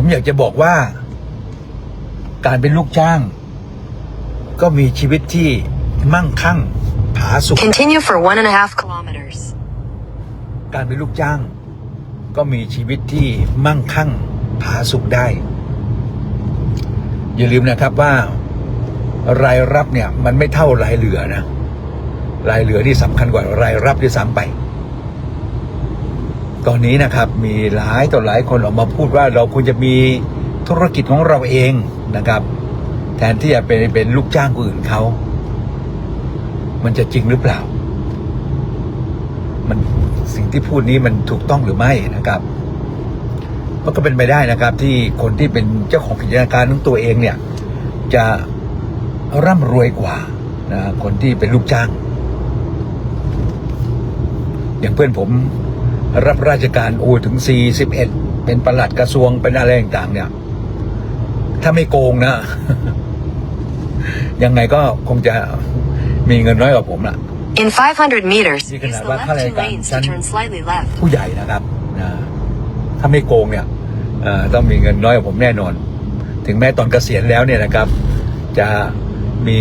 ผมอยากจะบอกว่า การเป็นลูกจ้าง ก็มีชีวิตที่มั่งคั่ง ผาสุก Continue for one and a half kilometers. การเป็นลูกจ้าง ก็มีชีวิตที่มั่งคั่ง ผาสุกได้ อย่าลืมนะครับว่ารายรับเนี่ย มันไม่เท่ารายเหลือนะ รายเหลือที่สำคัญกว่ารายรับด้วยซ้ำไป ตอนนี้นะครับมีหลายต่อหลายคนออกมาพูดว่าเราควรจะมีธุรกิจของเราเองนะครับ แทนที่จะเป็นเป็นลูกจ้างคนอื่นเขา มันจะจริงหรือเปล่า มันสิ่งที่พูดนี้มันถูกต้องหรือไม่นะครับมันก็เป็นไปได้นะครับ ที่คนที่เป็นเจ้าของกิจการของตัวเองเนี่ย จะร่ำรวยกว่านะคนที่เป็นลูกจ้าง อย่างเพื่อนผม รับราชการโอ้ถึง 41 เป็นประหลัดกระทรวงเป็นอะไรต่างๆ เนี่ย ถ้าไม่โกงนะ ยังไงก็คงจะมีเงินน้อยกว่าผมล่ะ In 500 meters, You use can the have left a two color lanes to gun. turn slightly left. ผู้ใหญ่นะครับนะถ้าไม่โกงเนี่ยเอ่อต้องมีเงินน้อยกว่าผมแน่นอน ถึงแม้ตอนเกษียณแล้วเนี่ยนะครับ จะมี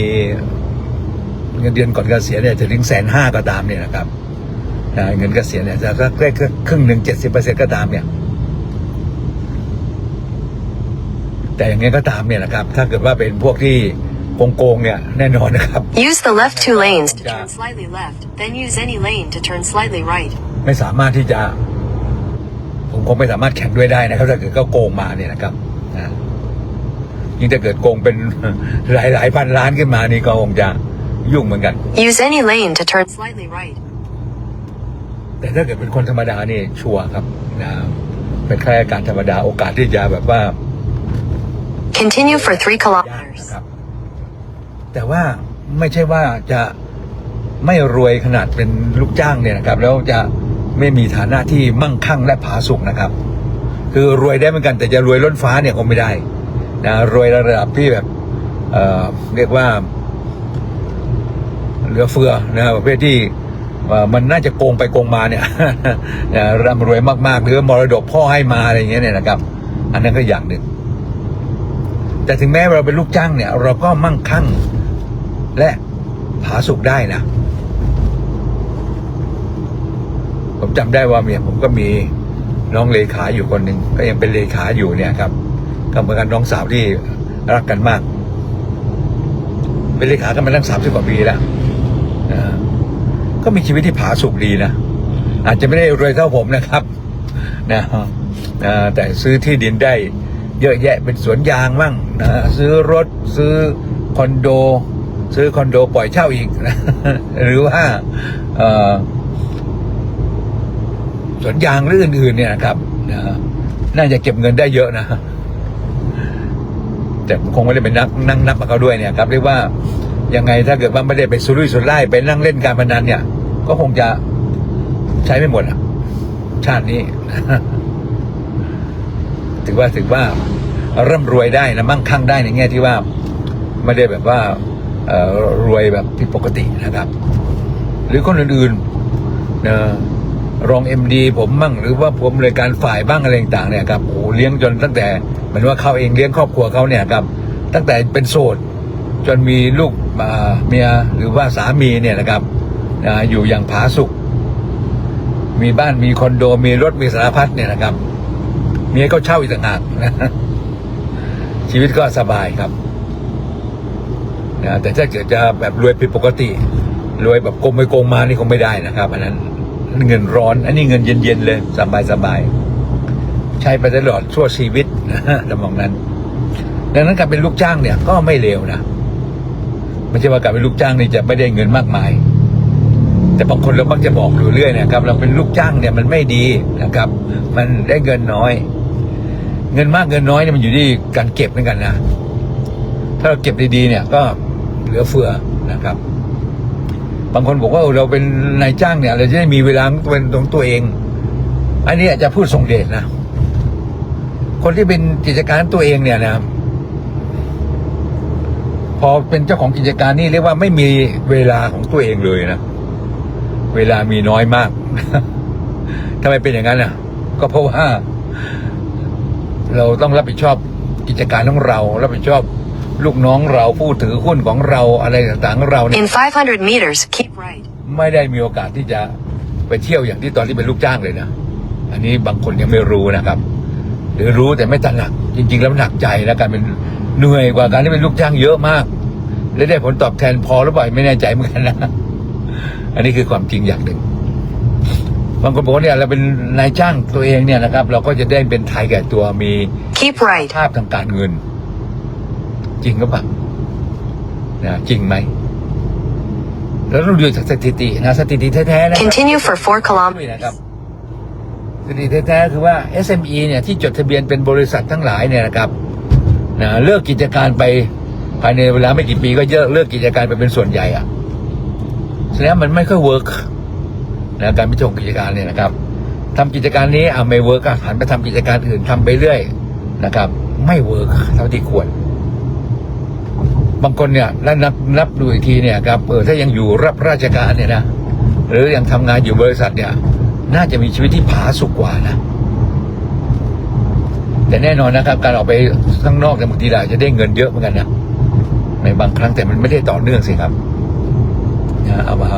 เงินเดือนก่อนเกษียณเนี่ยจะถึงแสนห้าก็ตามเนี่ยนะครับนะ เงินเกษียณเนี่ยจะสักแค่ครึ่งหนึ่งเจ็ดสิบเปอร์เซ็นก็ตามเนี่ย แต่อย่างนี้ก็ตามเนี่ยนะครับ ถ้าเกิดว่าเป็นพวกที่โกงๆเนี่ยแน่นอนนะครับ Use the left two lanes to Yeah. turn slightly left, then use any lane to turn slightly right. ไม่สามารถที่จะ ผมคงไม่สามารถแข่งด้วยได้นะครับถ้าเกิดเขาโกงมาเนี่ยนะครับนะยิ่งถ้าเกิดโกงเป็นหลายหลายพันล้านขึ้นมานี่ก็คงจะยุ่งเหมือนกัน Use any lane to turn slightly right. แต่ถ้าเกิดเป็นคนธรรมดานี่ชัวร์ครับนะเป็นข้าราชการธรรมดาโอกาสที่จะแบบว่า Continue for 3ยาก kilometers. นะครับแต่ว่าไม่ใช่ว่าจะไม่รวยขนาดเป็นลูกจ้างเนี่ยนะครับ แล้วจะไม่มีฐานะที่มั่งคั่งและผาสุกนะครับ คือรวยได้เหมือนกันแต่จะรวยล้นฟ้าเนี่ยคงไม่ได้นะรวยระดับที่แบบเอ่อเรียกว่าเหลือเฟือนะประเภทที่เอ่อ มันน่าจะโกงไปโกงมาเนี่ยร่ำรวยมากๆ หรือมรดกพ่อให้มาอะไรอย่างเงี้ยเนี่ยนะครับ อันนั้นก็อย่างหนึ่ง แต่ถึงแม้เราเป็นลูกจ้างเนี่ย เราก็มั่งคั่งและผาสุกได้นะ ผมจำได้ว่าเมียผมก็มีน้องเลขาอยู่คนหนึ่งก็ยังเป็นเลขาอยู่เนี่ยครับก็เหมือนกันน้องสาวที่รักกันมาก เป็นเลขากันมาตั้งสามสิบกว่าปีแล้ว ก็มีชีวิตที่ผาสุกดีนะ อาจจะไม่ได้รวยเท่าผมนะครับนะแต่ซื้อที่ดินได้เยอะแยะเป็นสวนยางมั่งนะซื้อรถซื้อคอนโด ซื้อคอนโดปล่อยเช่าอีกนะหรือว่าสวนยางหรืออื่นๆเนี่ยนะครับนะน่าจะเก็บเงินได้เยอะนะ แต่คงไม่ได้ไปนับนั่งนับกับเขาด้วยเนี่ยครับ เรียกว่ายังไงถ้าเกิดว่าไม่ได้ไปสุรุ่ยสุร่ายไปนั่งเล่นการพนันเนี่ย ก็คงจะใช้ไม่หมดอะชาตินี้ ถือว่าถือว่าร่ำรวยได้นะมั่งคั่งได้ในแง่ที่ว่า ไม่ได้แบบว่ารวยแบบผิดปกตินะครับ หรือคนอื่นๆนะรองเอ็มดีผมมั่งหรือว่าผมเลยการฝ่ายบ้างอะไรต่างเนี่ยครับโอ้เลี้ยงจนตั้งแต่เหมือนว่าเขาเองเลี้ยงครอบครัวเขาเนี่ยครับ ตั้งแต่เป็นโสดจนมีลูกเมียหรือว่าสามีเนี่ยนะครับ อ่าอยู่อย่างผาสุกมีบ้านมีคอนโดมีรถมีสารพัดเนี่ยนะครับ เมียก็เช่าอีกต่างหากนะชีวิตก็สบายครับนะแต่ถ้าเกิดจะแบบรวยผิดปกติ รวยแบบโกงไปโกงมานี่คงไม่ได้นะครับอันนั้นเงินร้อน อันนี้เงินเย็นๆเลยสบายสบายๆใช้ไปตลอดชั่วชีวิตนะลำมองนั้น ดังนั้นการเป็นลูกจ้างเนี่ยก็ไม่เลวนะไม่ใช่ว่าการเป็นลูกจ้างนี่จะไม่ได้เงินมากมาย แต่บางคนเรามักจะบอกอยู่เรื่อยนะครับ เราเป็นลูกจ้างเนี่ยมันไม่ดีนะครับ มันได้เงินน้อย เงินมากเงินน้อยเนี่ยมันอยู่ที่การเก็บเหมือนกันนะถ้าเราเก็บดีๆเนี่ยก็เหลือเฟือนะครับ บางคนบอกว่าเราเป็นนายจ้างเนี่ย เราจะได้มีเวลาเป็นของตัวเอง อันนี้อาจจะพูดส่งเดชนะคนที่เป็นกิจการตัวเองเนี่ยนะพอเป็นเจ้าของกิจการนี่เรียกว่าไม่มีเวลาของตัวเองเลยนะ เวลามีน้อยมากทำไมเป็นอย่างนั้นอะ ก็เพราะว่า เราต้องรับผิดชอบกิจการของเรา รับผิดชอบลูกน้องเราผู้ถือหุ้นของเราอะไรต่างๆของเราเนี่ย In 500 meters, keep right. ไม่ได้มีโอกาสที่จะไปเที่ยวอย่างที่ตอนที่เป็นลูกจ้างเลยนะ อันนี้บางคนยังไม่รู้นะครับ หรือรู้แต่ไม่ตระหนัก จริง ๆ แล้วหนักใจและการเป็นเหนื่อยกว่าการที่เป็นลูกจ้างเยอะมาก และได้ผลตอบแทนพอหรือเปล่าไม่แน่ใจเหมือนกันนะ อันนี้คือความจริงอย่างหนึ่งบางคนบอกว่าเนี่ยเราเป็นนายจ้างตัวเองเนี่ยนะครับ เราก็จะได้เป็นไทยแก่ตัวมี Keep right. ภาพทางการเงิน จริงหรือเปล่านะจริงไหมแล้วเราดูจากสถิตินะสถิติแท้ๆนะ Continue for 4ด้วยนะครับ kilometers. สถิติแท้ๆคือว่า SME เนี่ยที่จดทะเบียนเป็นบริษัททั้งหลายเนี่ยนะครับนะเลิกกิจการไปภายในเวลาไม่กี่ปีก็เยอะเลิกกิจการไปเป็นส่วนใหญ่อะ แสดงว่ามันไม่ค่อยเวิร์กนะการพิจารณากิจการเนี่ยนะครับทำกิจการนี้อ่าไม่เวิร์กหันไปทำกิจการอื่นทำไปเรื่อยนะครับ ไม่เวิร์กเท่าที่ควร บางคนเนี่ยแล้วนับนับดูอีกทีเนี่ยครับเออถ้ายังอยู่รับราชการเนี่ยนะหรือยังทำงานอยู่บริษัทเนี่ย น่าจะมีชีวิตที่ผาสุกกว่านะแต่แน่นอนนะครับ การออกไปข้างนอกแต่ยบางทีเราจะได้เงินเยอะเหมือนกันนะในบางครั้งแต่มันไม่ได้ต่อเนื่องสิครับ นะเอามา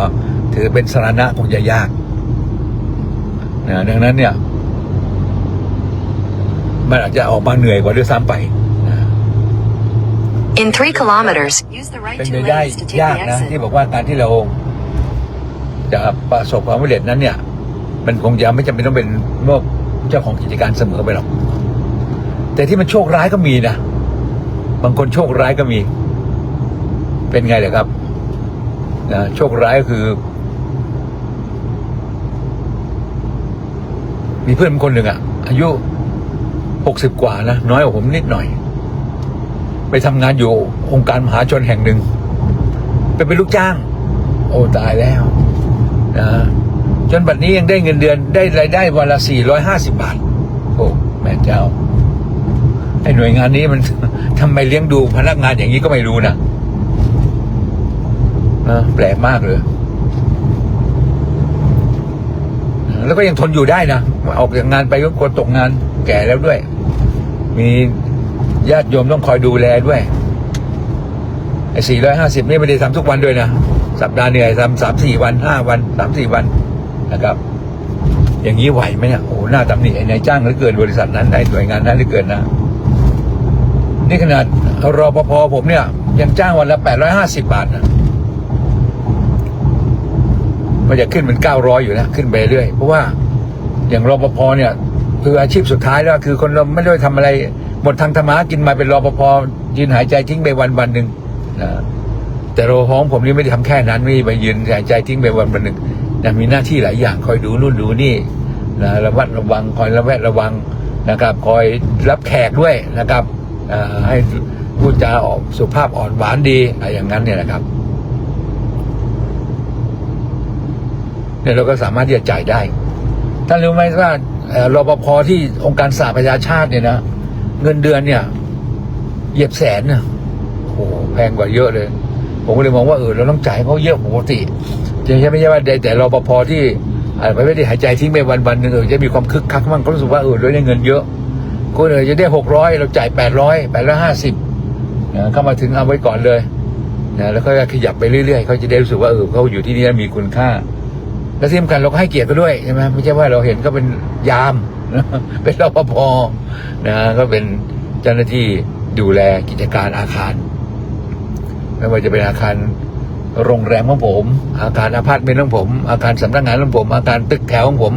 ถือเป็นสาระคงจะยากนะดังนั้นเนี่ย มันอาจจะออกมาเหนื่อยกว่าด้วยซ้ำไปนะ In 3 kilometers, use the right เป็น two ไปได้ lanes to take ยาก the นะ ที่ exit. บอกว่าการที่เราจะประสบความสำเร็จนั้นเนี่ย มันคงจะไม่จำเป็นต้องเป็นโลกเจ้าของกิจการเสมอไปหรอก แต่ที่มันโชคร้ายก็มีนะ บางคนโชคร้ายก็มี เป็นไงเลยครับ นะโชคร้ายก็คือ มีเพื่อนคนหนึ่งอะอายุหกสิบกว่านะน้อยกว่าผมนิดหน่อย ไปทำงานอยู่องค์การมหาชนแห่งหนึ่งไปเป็นลูกจ้าง โอ้ตายแล้วนะจนบัดนี้ยังได้เงินเดือนได้รายได้วันละสี่ร้อยห้าสิบาท โอ้แม่เจ้าไอ้หน่วยงานนี้มันทำไมเลี้ยงดูพนักงานอย่างนี้ก็ไม่รู้นะ นะแปลกมากเลย แล้วก็ยังทนอยู่ได้นะออกจากงานไปก็กลัวตกงานแก่แล้วด้วย มีญาติโยมต้องคอยดูแลด้วยไอ้สี่ร้อยห้าสิบนี่ไม่ได้ทำทุกวันด้วยนะ สัปดาห์เหนื่อยทำสามสี่วันห้าวันสามสี่วันนะครับ อย่างนี้ไหวไหมเนี่ยโอ้หน้าตำหนิไอ้นายจ้างหลือเกินบริษัทนั้นในหน่วยงานนั้นหลือเกินนะนี่ขนาดรอปภผมเนี่ย ยังจ้างวันละแปดร้อยห้าสิบบาทนะ มันจะขึ้นเป็นเก้าร้อยอยู่นะขึ้นไปเรื่อยเพราะว่าอย่างรปภเนี่ย คืออาชีพสุดท้ายแล้วคือคนเราไม่ได้ทำอะไรหมดทางธรรมะกินมาเป็นรปภยืนหายใจทิ้งไปวันวันหนึ่งนะแต่รปภของผมนี่ไม่ได้ทำแค่นั้นไม่ได้ไปยืนหายใจทิ้งไปวันวันหนึ่งนะมีหน้าที่หลายอย่างคอยดูนู่นดูนี่นะระวัดระวังคอยระแวดระวังนะครับ คอยรับแขกด้วยนะครับให้พูดจาออกสุภาพอ่อนหวานดีอะไรอย่างนั้นเนี่ยนะครับ เนี่ยเราก็สามารถที่จะจ่ายได้ท่านรู้ไหมว่าเอ่อรปภที่องค์การสหประชาชาติเนี่ยนะเงินเดือนเนี่ยเหยียบแสนเนะโอ้โหแพงกว่าเยอะเลย ผมก็เลยมองว่าเออเราต้องจ่ายเขาเยอะปกติจะใช่ไม่ใช่ว่าได้แต่รปภที่อาจจะไม่ได้หายใจทิ้งไปวันวันๆหนึ่งเออจะมีความคึกคักมั่งเขารู้สึกว่าเออเราได้เงินเยอะคนอื่นจะได้หกร้อยเราจ่ายแปดร้อยแปดร้อยห้าสิบนะเข้ามาถึงเอาไว้ก่อนเลยนะแล้วก็ขยับไปเรื่อยๆเขาจะได้รู้สึกว่าเออเขาอยู่ที่นี่มีคุณค่า และที่สำคัญเราก็ให้เกียรติเขาด้วยใช่ไหมไม่ใช่ว่าเราเห็นก็เป็นยาม เป็นรปภนะก็เป็นเจ้าหน้าที่ดูแลกิจการอาคาร ไม่ว่าจะเป็นอาคารโรงแรมของผม อาคารอพาร์ตเมนต์ของผม อาคารสำนักงานของผม อาคารตึกแถวของผม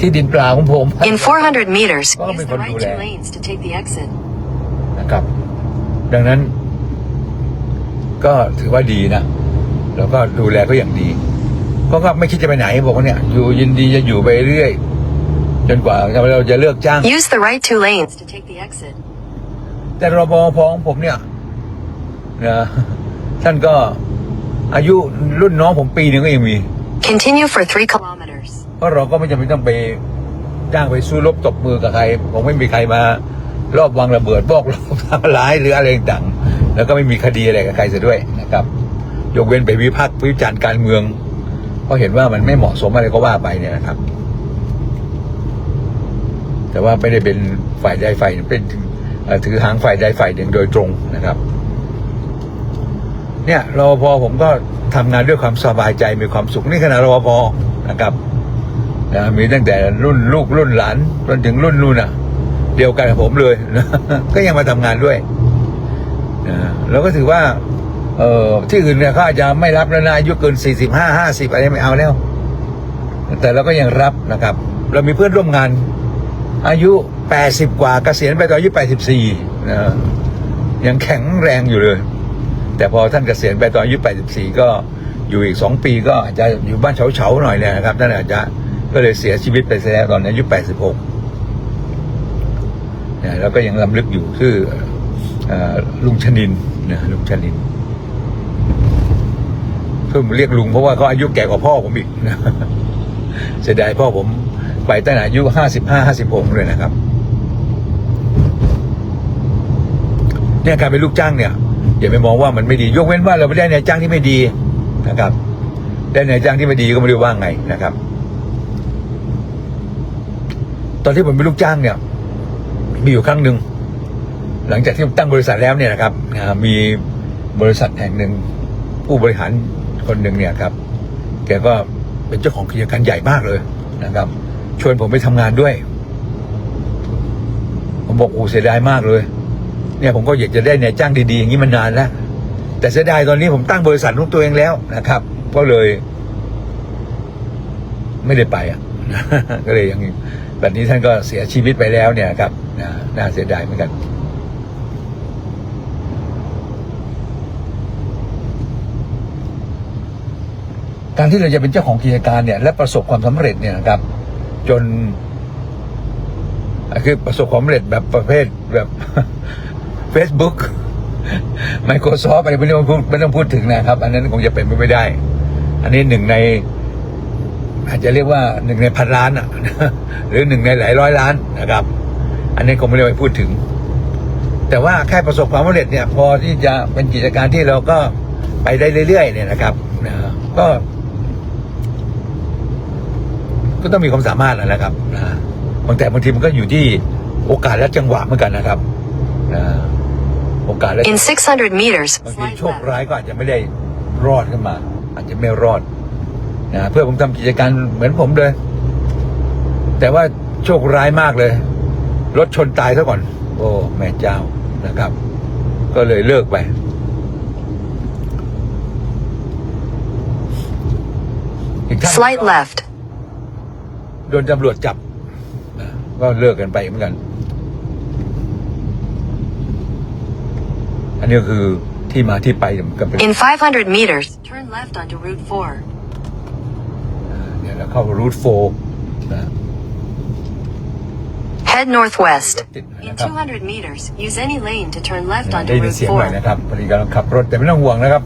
ที่ดินเปล่าของผม In 400 meters, Oh, use may the right condule. two lanes to take the exit. นะครับ ดังนั้น ก็ถือว่าดีนะ แล้วก็ดูแลก็อย่างดี เขาก็ไม่คิดจะไปไหนบอกว่าเนี่ยอยู่ยินดีจะอยู่ไปเรื่อย จนกว่าเราจะเลือกจ้าง Use the right two lanes to take the exit. แต่รปภของผมเนี่ยนะท่านก็อายุรุ่นน้องผมปีหนึ่งก็ยังมี Continue for 3 kilometers. เพราะเราก็ไม่จำเป็นต้องไปจ้างไปสู้รบตบมือกับใครผมไม่มีใครมารอบวางระเบิดบอกเราทำร้ายหรืออะไรต่างๆแล้วก็ไม่มีคดีอะไรกับใครเสียด้วยนะครับ ยกเว้นไปวิพากษ์วิจารณ์การเมือง เพราะเห็นว่ามันไม่เหมาะสมอะไรก็ว่าไปเนี่ยนะครับ แต่ว่าไม่ได้เป็นฝ่ายใดฝ่ายเป็นถือหางฝ่ายใดฝ่ายหนึ่งโดยตรงนะครับ เนี่ยรอปภผมก็ทำงานด้วยความสบายใจมีความสุขนี่ขนาดรปภนะครับนะมีตั้งแต่รุ่นลูกรุ่นหลานจนถึงรุ่นนู่นอะ เดียวกันกับผมเลยนะก็ยังมาทำงานด้วยนะแล้วก็ถือว่า เออที่อื่นเนี่ยเขาอาจจะไม่รับแล้วนะอายุเกินสี่สิบห้าห้าสิบอะไรไม่เอาแล้ว แต่เราก็ยังรับนะครับ เรามีเพื่อนร่วมงาน อายุแปดสิบกว่าเกษียณไปตอนอายุแปดสิบสี่นะยังแข็งแรงอยู่เลย แต่พอท่านเกษียณไปตอนอายุแปดสิบสี่ก็อยู่อีกสองปีก็อาจจะอยู่บ้านเฉาๆหน่อยเนี่ยนะครับท่านอาจจะก็เลยเสียชีวิตไปแล้วตอนอายุแปดสิบหกนะแล้วก็ยังลำลึกอยู่ชื่อลุงชนินนะลุงชนิน เพิ่มเรียกลุงเพราะว่าเขาอายุแก่กว่าพ่อผมอีกนะเสียดายพ่อผมไปตั้งแต่อายุห้าสิบห้าห้าสิบหกเลยนะครับ เนี่ยการเป็นลูกจ้างเนี่ยอย่าไปมองว่ามันไม่ดียกเว้นว่าเราไม่ได้นายจ้างที่ไม่ดีนะครับ ได้นายจ้างที่ไม่ดีก็ไม่รู้ว่าไงนะครับ ตอนที่ผมเป็นลูกจ้างเนี่ย มีอยู่ครั้งหนึ่งหลังจากที่ผมตั้งบริษัทแล้วเนี่ยนะครับมีบริษัทแห่งหนึ่งผู้บริหาร คนหนึ่งเนี่ยครับ แกก็เป็นเจ้าของกิจการใหญ่มากเลยนะครับ ชวนผมไปทำงานด้วย ผมบอกโอ้เสียดายมากเลย เนี่ยผมก็อยากจะได้เนายจ้างดีๆอย่างนี้มานานแล้ว แต่เสียดายตอนนี้ผมตั้งบริษัทของตัวเองแล้วนะครับ ก็เลย ไม่ได้ไปอะก็เลยยังแบบนี้ท่านก็เสียชีวิตไปแล้วเนี่ยครับน่าเสียดายเหมือนกัน การที่เราจะเป็นเจ้าของกิจการเนี่ยและประสบความสำเร็จเนี่ยนะครับ จน คือประสบความสำเร็จแบบประเภทแบบ Facebook Microsoft อะไรไม่ต้องพูดไม่ต้องพูดถึงนะครับ อันนั้นคงจะเป็นไม่ได้ อันนี้หนึ่งในอาจจะเรียกว่าหนึ่งในพันล้านอะหรือหนึ่งในหลายร้อยล้านนะครับ อันนี้คงไม่ได้ไปพูดถึง แต่ว่าแค่ประสบความสำเร็จเนี่ย พอที่จะเป็นกิจการที่เราก็ไปได้เรื่อยๆเนี่ยนะครับก็ ก็ต้องมีความสามารถแหละนะครับนะบางแต่บางทีมันก็อยู่ที่โอกาสและจังหวะเหมือนกันนะครับนะโอกาสและ In 600 meters, บางที slide โชค left. ร้ายก็อาจจะไม่ได้รอดขึ้นมา อาจจะไม่รอดนะเพื่อผมทำกิจการเหมือนผมเลย แต่ว่าโชคร้ายมากเลยรถชนตายซะก่อน โอ้แม่เจ้านะครับ ก็เลยเลิกไปอีกท่าน Slight left. โดนตำรวจจับนะก็เลิกกันไปเหมือนกัน อันนี้ก็คือที่มาที่ไปมันก็เป็น In 500 meters, turn left onto Route 4. เนี่ยเราเข้ารูทโฟนะ Head northwest. ติดนะ In ครับ200 meters, use any lane to turn left ได้ onto ยิน Route เสียงหน่อย 4. นะครับพอดีกำลังขับรถแต่ไม่ต้องห่วงนะครับ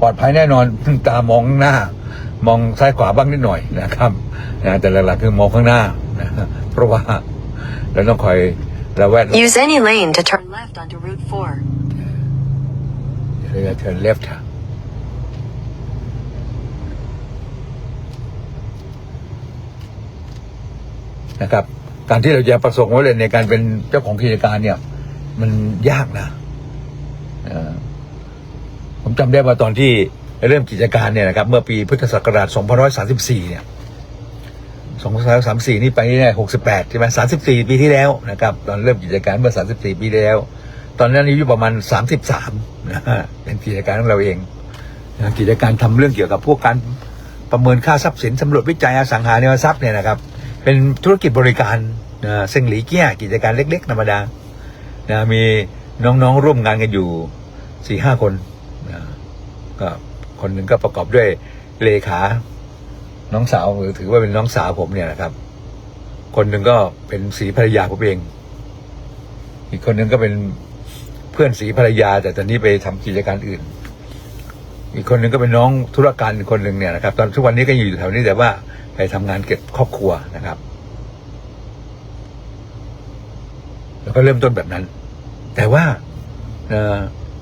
ปลอดภัยแน่นอนตามองข้างหน้า มองซ้ายขวาบ้างนิดหน่อยนะครับนะแต่หลักๆคือมองข้างหน้านะเพราะว่าเราต้องคอยระแวดระวัง Use any lane to turn left onto Route 4. เรือเทิร์นเลฟค่ะนะครับ การที่เราจะประสบความสำเร็จในการเป็นเจ้าของกิจการเนี่ย มันยากนะเอ่อผมจำได้ว่าตอนที่ เริ่มกิจการเนี่ยนะครับเมื่อปีพุทธศักราช2534 เนี่ย2534 นี่ไปนี่เนี่ย68 ใช่ไหม34 ปีที่แล้วนะครับ ตอนเริ่มกิจการเมื่อ 34 ปีที่แล้ว ตอนนั้นอายุประมาณ 33นะฮะเป็นกิจการของเราเองกิจการทำเรื่องเกี่ยวกับพวกการประเมินค่าทรัพย์สินสำรวจวิจัยอสังหาริมทรัพย์เนี่ยนะครับ เป็นธุรกิจบริการนะเซิงหลีเกี้ยกิจการเล็ก ๆ ธรรมดานะมีน้องๆร่วมงานกันอยู่สี่ห้าคนนะก็ คนหนึ่งก็ประกอบด้วยเลขา น้องสาวหรือถือว่าเป็นน้องสาวผมเนี่ยนะครับ คนหนึ่งก็เป็นสีภรรยาผมเอง อีกคนหนึ่งก็เป็นเพื่อนสีภรรยา แต่ตอนนี้ไปทำกิจการอื่น อีกคนหนึ่งก็เป็นน้องธุรการคนหนึ่งเนี่ยนะครับ ตอนทุกวันนี้ก็อยู่แถวนี้แต่ว่าไปทำงานเก็บครอบครัวนะครับแล้วก็เริ่มต้นแบบนั้น แต่ว่า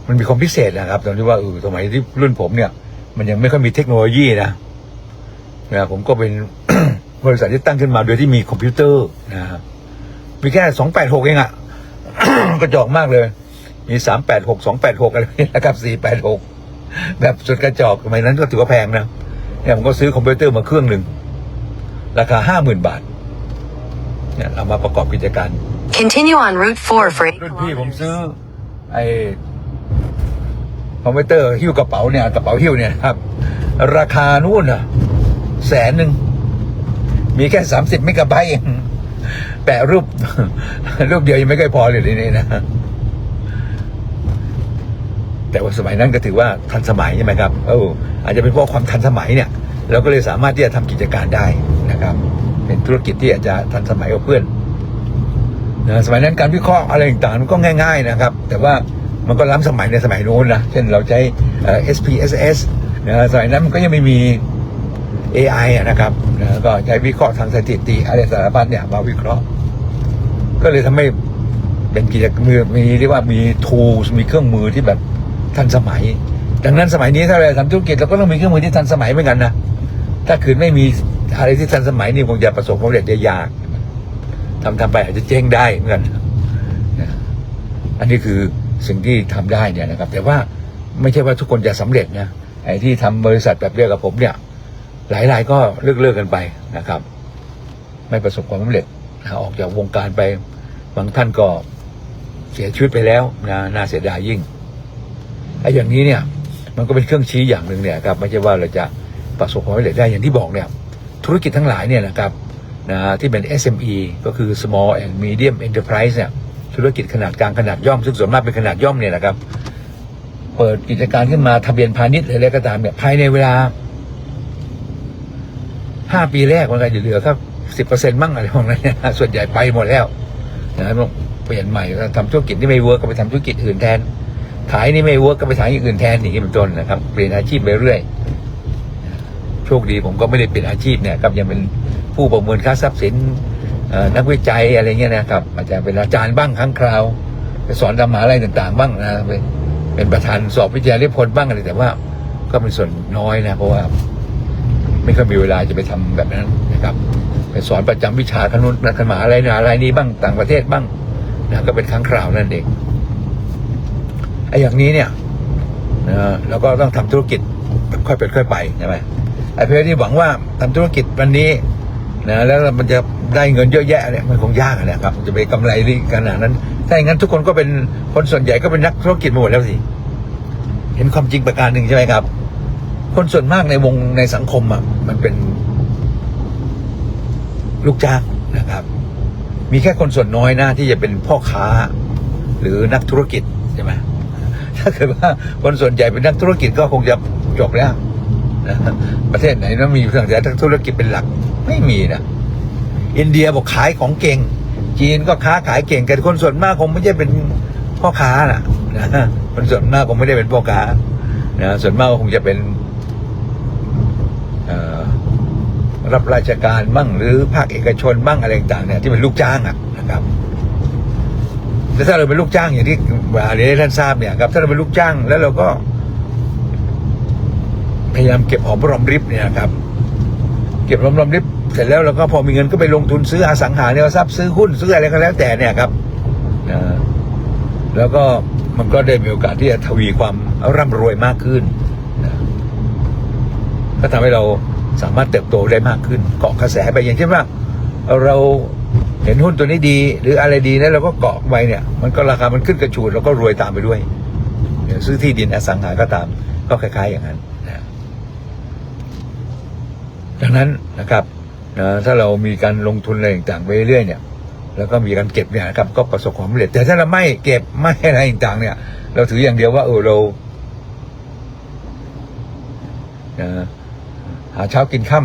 มันมีความพิเศษนะครับ ตอนที่ว่าเออสมัยที่รุ่นผมเนี่ย มันยังไม่ค่อยมีเทคโนโลยีนะนะผมก็เป็นบริษัทที่ตั้งขึ้นมาโดยที่มีคอมพิวเตอร์นะครับมีแค่สองแปดหกเองอะกระจอกมากเลย มีสามแปดหกสองแปดหกอะไรนี่นะครับสี่แปดหกแบบสุดกระจอกสมัยนั้นก็ถือว่าแพงนะเนี่ยผมก็ซื้อคอมพิวเตอร์มาเครื่องหนึ่ง ราคาห้าหมื่นบาทเนี่ยเอามาประกอบกิจการ Continue on Route 4 for 8รุ่นพี่ผม kilometers. ซื้อไอ้ คอมพิวเตอร์หิ้วกระเป๋าเนี่ยกระเป๋าหิ้วเนี่ยครับ ราคานู่นอะแสนหนึ่ง มีแค่สามสิบเมกะไบต์เองแปะรูป รูปเดียวยังไม่ค่อยพอเลยนี้นะแต่ว่าสมัยนั้นก็ถือว่าทันสมัยใช่ไหมครับเอออาจจะเป็นเพราะความทันสมัยเนี่ยเราก็เลยสามารถที่จะทำกิจการได้นะครับ เป็นธุรกิจที่อาจจะทันสมัยกว่าเพื่อนนะสมัยนั้นการวิเคราะห์อะไรต่างๆมันก็ง่าย ๆ นะครับ แต่ว่า มันก็ล้ำสมัยในสมัยโน้นนะ เช่นเราใช้ SPSS นะสมัยนั้นมันก็ยังไม่มี AI นะครับนะก็ใช้วิเคราะห์ทางสถิติอะไรสารพัดเนี่ยมาวิเคราะห์ ก็เลยทำให้เป็นกิจกรรมมีเรียกว่ามี tools มีเครื่องมือที่แบบทันสมัย ดังนั้นสมัยนี้ถ้าเราทำธุรกิจเราก็ต้องมีเครื่องมือที่ทันสมัยเหมือนกันนะถ้าคืนไม่มีอะไรที่ทันสมัยนี่คงจะประสบความสำเร็จได้ยากทำทำไปอาจจะเจ๊งได้เหมือนกันอันนี้คือ สิ่งที่ทำได้เนี่ยนะครับ แต่ว่าไม่ใช่ว่าทุกคนจะสำเร็จนะไอ้ที่ทำบริษัทแบบเดียวกับผมเนี่ย หลายรายก็เลิกเลิกกันไปนะครับ ไม่ประสบความสำเร็จนะออกจากวงการไปบางท่านก็เสียชีวิตไปแล้วนะน่าเสียดายยิ่งไอ้อย่างนี้เนี่ย มันก็เป็นเครื่องชี้อย่างหนึ่งเนี่ยครับไม่ใช่ว่าเราจะประสบความสำเร็จได้อย่างที่บอกเนี่ย ธุรกิจทั้งหลายเนี่ยนะครับนะที่เป็น SME ก็คือ small and medium enterprise เนี่ย ธุรกิจขนาดกลางขนาดย่อมซึ่งส่วนมากเป็นขนาดย่อมเนี่ยนะครับ เปิดกิจการขึ้นมาทะเบียนพาณิชย์อะไรก็ตามเนี่ยภายในเวลาห้าปีแรกมันก็จะเหลือครับสิบเปอร์เซ็นต์มั่งอะไรพวกนั้นเนี่ยส่วนใหญ่ไปหมดแล้วนะต้องเปลี่ยนใหม่ก็ทำธุรกิจที่ไม่เวิร์กก็ไปทำธุรกิจอื่นแทน ขายนี่ไม่เวิร์กก็ไปขายอย่างอื่นแทนอย่างนี้เป็นต้นนะครับ เปลี่ยนอาชีพไปเรื่อยโชคดีผมก็ไม่ได้เปลี่ยนอาชีพเนี่ยครับยังเป็นผู้ประเมินค่าทรัพย์สิน นักวิจัยอะไรเงี้ยนะครับอาจจะเป็นอาจารย์บ้างครั้งคราวไปสอนธรรมะอะไรต่างๆ บ้างนะเป็นเป็นประธานสอบวิทยานิพน์บ้างอะไรแต่ว่า ก็เป็นส่วนน้อยนะเพราะว่า ไม่ค่อยมีเวลาจะไปทำแบบนั้นนะครับ ไปสอนประจำวิชาขนุนนักธรรมะอะไรนะอะไรนี้บ้างต่างประเทศบ้างนะก็เป็นครั้งคราวนั่นเองไอ้อย่างนี้เนี่ยนะเราก็ต้องทำธุรกิจค่อยเป็นค่อยไปใช่ไหมไอ้เพจที่หวังว่าทำธุรกิจวันนี้ นะแล้วมันจะได้เงินเยอะแยะเนี่ยมันคงยากนะครับจะไปกำไรได้ขนาดนั้นถ้าอย่างนั้นทุกคนก็เป็นคนส่วนใหญ่ก็เป็นนักธุรกิจมาหมดแล้วสิเห็นความจริงประการหนึ่งใช่ไหมครับ คนส่วนมากในวงในสังคมอะมันเป็นลูกจ้างนะครับ มีแค่คนส่วนน้อยนะที่จะเป็นพ่อค้า หรือนักธุรกิจใช่ไหมถ้าเกิดว่าคนส่วนใหญ่เป็นนักธุรกิจก็คงจะจบแล้ว ประเทศไหนนั้นมีเรื่องแต่ธุรกิจเป็นหลักไม่มีนะอินเดียบอกขายของเก่ง จีนก็ค้าขายเก่งแต่คนส่วนมากคงไม่ใช่เป็นพ่อค้าน่ะนะคนส่วนมากคงไม่ได้เป็นพ่อค้านะส่วนมากคงจะเป็นรับราชการบ้างหรือภาคเอกชนบ้างอะไรต่างเนี่ยที่เป็นลูกจ้างอะนะครับแต่ถ้าเราเป็นลูกจ้างอย่างที่เรียนท่านทราบเนี่ยครับถ้าเราเป็นลูกจ้างแล้วเราก็ พยายามเก็บหอมรอมริบเนี่ยครับ เก็บหอมรอมริบเสร็จแล้วเราก็พอมีเงินก็ไปลงทุนซื้ออสังหาริมทรัพย์ซื้อหุ้นซื้ออะไรก็แล้วแต่เนี่ยครับแล้วก็มันก็ได้มีโอกาสที่จะทวีความร่ำรวยมากขึ้นก็ทำให้เราสามารถเติบโตได้มากขึ้น เกาะกระแสไปอย่างเช่นว่า เราเห็นหุ้นตัวนี้ดี หรืออะไรดีแล้วเราก็เกาะไปเนี่ย มันก็ราคามันขึ้นกระฉูดเราก็รวยตามไปด้วยซื้อที่ดินอสังหาก็ตาม ก็คล้ายๆอย่างนั้น ดังนั้นนะครับนะถ้าเรามีการลงทุนอะไรต่างๆไปเรื่อยๆเนี่ย แล้วก็มีการเก็บเนี่ยนะครับ ก็ประสบความสำเร็จ แต่ถ้าเราไม่เก็บไม่อะไรต่างๆ เนี่ย เราถืออย่างเดียวว่าเออเรานะหาเช้ากินค่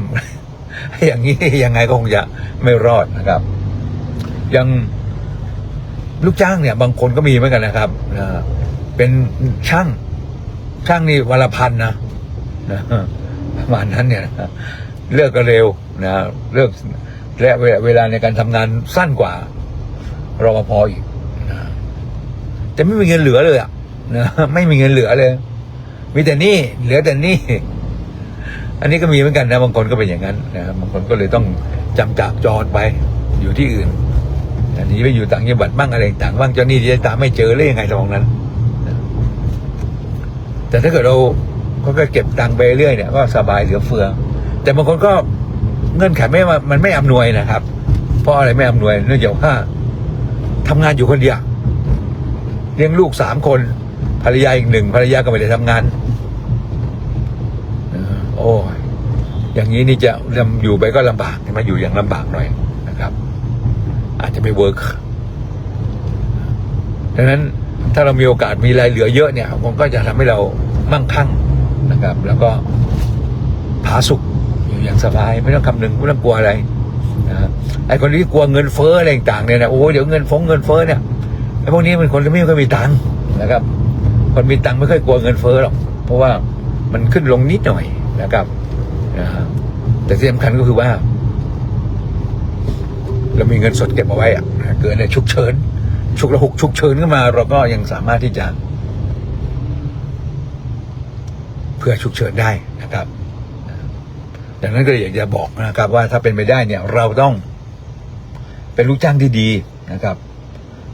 ำอย่างนี้ยังไงก็คงจะไม่รอดนะครับ ยังลูกจ้างเนี่ย บางคนก็มีเหมือนกันนะครับนะเป็นช่างช่างนี่วันละพันนะนะประมาณนั้นเนี่ยนะ เลิกก็เร็วนะเลิกและเวลาในการทำงานสั้นกว่ารปภอีกนะแต่ไม่มีเงินเหลือเลยอะนะไม่มีเงินเหลือเลย มีแต่นี่เหลือแต่นี่อันนี้ก็มีเหมือนกันนะบางคนก็เป็นอย่างนั้นนะบางคนก็เลยต้องจำจากจรไปอยู่ที่อื่นหนีไปอยู่ต่างจังหวัดบ้างอะไรต่างบ้างเจ้านี้จะตามไม่เจอเลยยังไงตรงนั้น แต่ถ้าเกิดเราก็เก็บตังค์ไปเรื่อยเนี่ยก็สบายเหลือเฟือ แต่บางคนก็เงื่อนไขไม่ว่ามันไม่อำนวยนะครับ เพราะอะไรไม่อำนวยเนื่องจากว่าทำงานอยู่คนเดียวเลี้ยงลูกสามคนภรรยาอีกหนึ่งภรรยาก็ไม่ได้ทำงานโอ้ยอย่างนี้นี่จะลำอยู่ไปก็ลำบากมาอยู่อย่างลำบากหน่อยนะครับ อาจจะไม่เวิร์กดังนั้นถ้าเรามีโอกาสมีรายเหลือเยอะเนี่ยมันก็จะทำให้เรามั่งคั่งนะครับ แล้วก็ผาสุก สบายไม่ต้องคำนึงไม่ต้องกลัวอะไรนะไอ้คนที่กลัวเงินเฟ้ออะไรต่างเนี่ยนะโอ้เดี๋ยวเงินฟงเงินเฟ้อเนี่ยไอ้พวกนี้เป็นคนที่ไม่ค่อยมีตังค์นะครับ คนมีตังค์ไม่ค่อยกลัวเงินเฟ้อหรอกเพราะว่ามันขึ้นลงนิดหน่อยนะครับนะแต่ที่สำคัญก็คือว่า เรามีเงินสดเก็บเอาไว้อะเกิดในฉุกเฉินฉุกระหุกฉุกเฉินขึ้นมา เราก็ยังสามารถที่จะเพื่อฉุกเฉินได้นะครับ ดังนั้นก็เลยอยากจะบอกนะครับว่าถ้าเป็นไปได้เนี่ยเราต้องเป็นลูกจ้างที่ดีนะครับ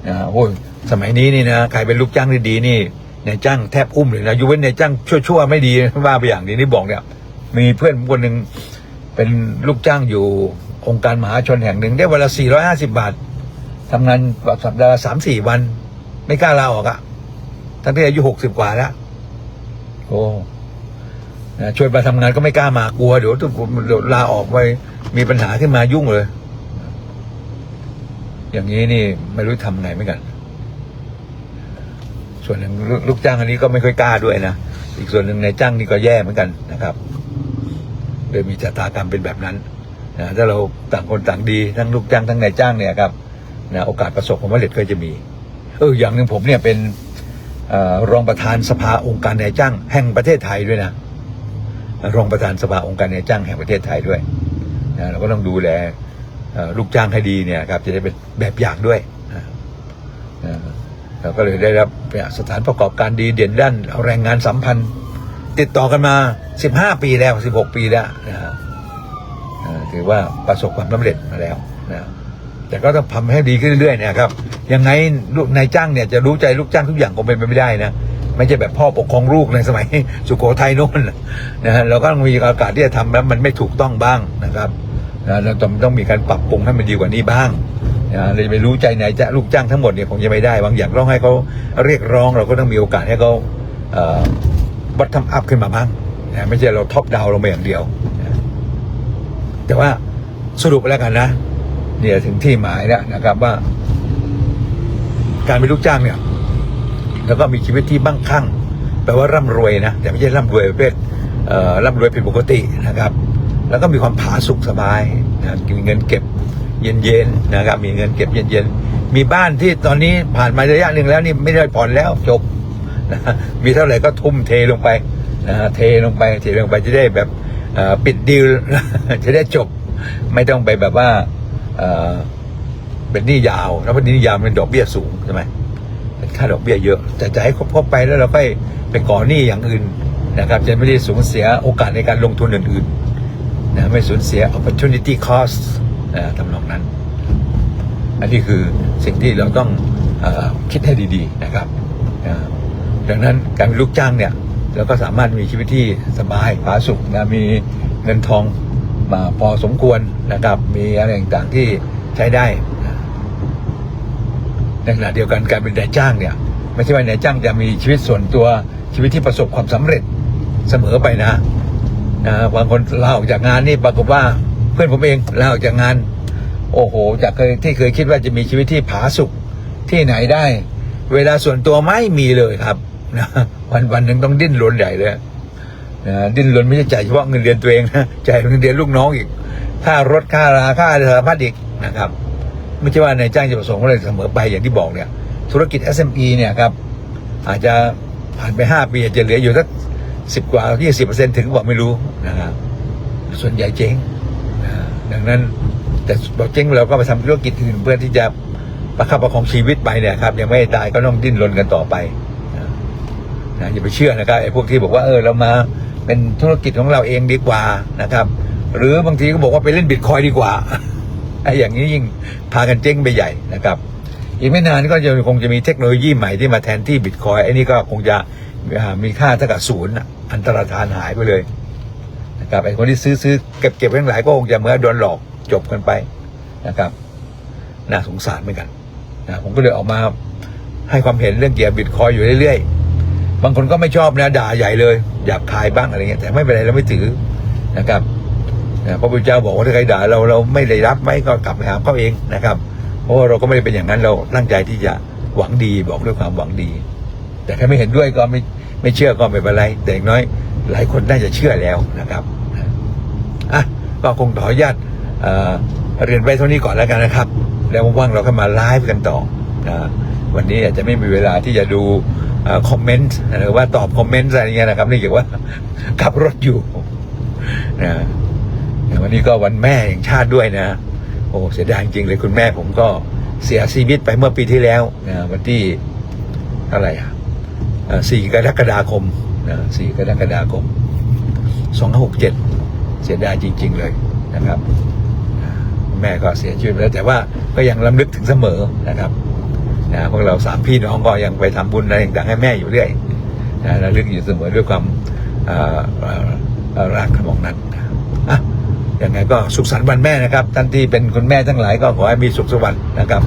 นะโอ้ยสมัยนี้นี่นะใครเป็นลูกจ้างที่ดีนี่นายจ้างแทบอุ้มเลยนะยูเว้นนายจ้างชั่วๆไม่ดีว่าไปอย่างนี้ที่บอกเนี่ย มีเพื่อนคนหนึ่งเป็นลูกจ้างอยู่องค์การมหาชนแห่งหนึ่งได้วันละ450บาททำงานแบบสัปดาห์สามสี่วัน ไม่กล้าลาออกอะทั้งที่อายุหกสิบกว่าแล้วโอ้ ชวนมาทำงานก็ไม่กล้ามากลัวเดี๋ยวต้องเดี๋ยวลาออกไปมีปัญหาขึ้นมายุ่งเลย อย่างนี้นี่ไม่รู้ทำไงเหมือนกัน ส่วนหนึ่งลูกลูกจ้างอันนี้ก็ไม่ค่อยกล้าด้วยนะอีกส่วนหนึ่งในายจ้างนี่ก็แย่เหมือนกันนะครับโดยมีชะตากรรมเป็นแบบนั้นนะถ้าเราต่างคนต่างดีทั้งลูกจ้างทั้งนายจ้างเนี่ยครับนะโอกาสประสบความสำเร็จก็จะมีเอออย่างหนึ่งผมเนี่ยเป็นอรองประธานสภาองค์การนายจ้าง แห่งประเทศไทยด้วยนะ รองประธานสภาองค์การนายจ้างแห่งประเทศไทยด้วยนะเราก็ต้องดูแลลูกจ้างให้ดีเนี่ยครับจะได้เป็นแบบอย่างด้วยนะนะเราก็เลยได้รับสถานประกอบการดีเด่นด้านแรงงานสัมพันธ์ ติดต่อกันมา 15 ปีแล้ว 16 ปีแล้วนะครับถือว่าประสบความสำเร็จมาแล้วนะแต่ก็ต้องทำให้ดีขึ้นเรื่อยๆนะครับยังไงลูกนายจ้างเนี่ยจะรู้ใจลูกจ้างทุกอย่างคงเป็นไปไม่ได้นะ ไม่ใช่แบบพ่อปกครองลูกในสมัยสุโขทัยโน่นนะฮะเราก็ต้องมีโอกาสที่จะทำแล้วมันไม่ถูกต้องบ้างนะครับนะเราต้องต้องมีการปรับปรุงให้มันดีกว่านี้บ้างนะเราจะไปรู้ใจนายจ้างลูกจ้างทั้งหมดเนี่ยคงจะไม่ได้บางอย่างต้องให้เขาเรียกร้องเราก็ต้องมีโอกาสให้เขาเอ่อวัดทำอัพขึ้นมาบ้างนะไม่ใช่เราท็อปดาวลงไปอย่างเดียวนะแต่ว่าสรุปแล้วกันนะเนี่ยถึงที่หมายแล้วนะครับว่า การเป็นลูกจ้างเนี่ย แล้วก็มีชีวิตที่มั่งคั่งแปลว่าร่ำรวยนะแต่ไม่ใช่ร่ำรวยประเภทร่ำรวยผิดปกตินะครับ แล้วก็มีความผาสุกสบายนะมีเงินเก็บเย็นๆนะครับ มีเงินเก็บเย็นๆมีบ้านที่ตอนนี้ผ่านมาระยะหนึ่งแล้วนี่ไม่ได้ผ่อนแล้วจบนะมีเท่าไหร่ก็ทุ่มเทลงไปนะเทลงไปเทลงไปจะได้แบบปิดดีลจะได้จบ ไม่ต้องไปแบบว่าเป็นหนี้ยาวแล้วเพราะหนี้ยาวมันดอกเบี้ยสูงใช่ไหม เป็นค่าดอกเบี้ยเยอะ แต่จะให้ครบครบไปแล้วเราค่อยไปก่อหนี้อย่างอื่นนะครับ จะไม่ได้สูญเสียโอกาสในการลงทุนอื่นๆนะไม่สูญเสีย opportunity cost นะทำนองนั้น อันนี้คือสิ่งที่เราต้องอคิดให้ดี ๆนะครับ ดังนั้นการเป็นลูกจ้างเนี่ยเราก็สามารถมีชีวิตที่สบายผาสุกนะมีเงินทองมาพอสมควรนะครับ มีอะไรต่างๆที่ใช้ได้ ในขณะเดียวกันการเป็นนายจ้างเนี่ยไม่ใช่ว่านายจ้างจะมีชีวิตส่วนตัวชีวิตที่ประสบความสำเร็จเสมอไปนะนะบางคนลาออกจากงานนี่ปรากฏว่าเพื่อนผมเองลาออกจากงาน โอ้โห จากเคยที่เคยคิดว่าจะมีชีวิตที่ผาสุกที่ไหนได้ เวลาส่วนตัวไม่มีเลยครับนะวันวันหนึ่งต้องดิ้นรนใหญ่เลยนะดิ้นรนไม่ใช่จ่ายเฉพาะเงินเดือนตัวเองนะจ่ายเงินเดือนลูกน้องอีกค่ารถค่าราค่าสารพัดอีกนะครับ ไม่ใช่ว่านายจ้างจะประสงค์อะไรเสมอไปอย่างที่บอกเนี่ย ธุรกิจ SME เนี่ยครับอาจจะผ่านไปห้าปีอาจจะเหลืออยู่สักสิบกว่ายี่สิบเปอร์เซ็นถึงบอกไม่รู้นะครับส่วนใหญ่เจ๊งนะดังนั้นแต่บอกเจ๊งเราก็ไปทำธุรกิจอื่นเพื่อที่จะประคับประคองชีวิตไปเนี่ยครับยังไม่ตายก็ต้องดิ้นรนกันต่อไปนะอย่าไปเชื่อนะครับไอ้พวกที่บอกว่าเออเรามาเป็นธุรกิจของเราเองดีกว่านะครับ หรือบางทีก็บอกว่าไปเล่นบิตคอยดีกว่า ไอ้อย่างนี้ยิ่งพากันเจ๊งไปใหญ่นะครับ อีกไม่นานก็จะคงจะมีเทคโนโลยีใหม่ที่มาแทนที่บิตคอยไอ้นี่ก็คงจะมีค่าเท่ากับศูนย์อันตรธานหายไปเลยนะครับไอ้คนที่ซื้อซื้อเก็บเก็บทั้งหลายก็คงจะเมื่อโดนหลอกจบกันไปนะครับน่าสงสารเหมือนกันนะผมก็เลยออกมาให้ความเห็นเรื่องเกี่ยวกับบิตคอยอยู่เรื่อยๆ บางคนก็ไม่ชอบนะด่าใหญ่เลย อยากขายบ้างอะไรเงี้ยแต่ไม่เป็นไรเราไม่ถือนะครับ พระพุทธเจ้าบอกว่าถ้าใครด่าเราเราไม่ได้รับไม่ก็กลับไปหาเขาเองนะครับ เพราะว่าเราก็ไม่ได้เป็นอย่างนั้นเราตั้งใจที่จะหวังดีบอกด้วยความหวังดี แต่ถ้าไม่เห็นด้วยก็ไม่ไม่เชื่อก็ไม่เป็นไรแต่อย่างน้อย หลายคนน่าจะเชื่อแล้วนะครับอะก็คงขออนุญาตเอ่อเรียนไปเท่านี้ก่อนแล้วกันนะครับ แล้วว่างๆเราก็มาไลฟ์กันต่อนะวันนี้อาจจะไม่มีเวลาที่จะดูคอมเมนต์หรือว่าตอบคอมเมนต์อะไรเงี้ยนะครับนี่เกี่ยวว่าขับรถอยู่นะ วันนี้ก็วันแม่แห่งชาติด้วยนะ โอ้เสียดายจริงเลยคุณแม่ผมก็เสียชีวิตไปเมื่อปีที่แล้วนะวันที่เท่าไรอะสี่กรกฎาคมนะสี่กรกฎาคมสองหกเจ็ดเสียดายจริง ๆ เลยนะครับ แม่ก็เสียชีวิตไปแล้วแต่ว่าก็ยังลำลึกถึงเสมอนะครับนะพวกเราสามพี่น้องก็ยังไปทำบุญอะไรต่างๆให้แม่อยู่เรื่อยนะระลึกอยู่เสมอด้วยความรักขมองนั้นนะอะ ยังไงก็สุขสันต์วันแม่นะครับท่านที่เป็นคุณแม่ทั้งหลายก็ขอให้มีสุขสวัสดิ์นะครับ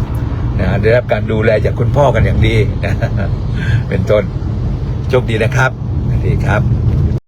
นะได้รับการดูแลจากคุณพ่อกันอย่างดีนะเป็นต้นโชคดีนะครับสวัสดีครับ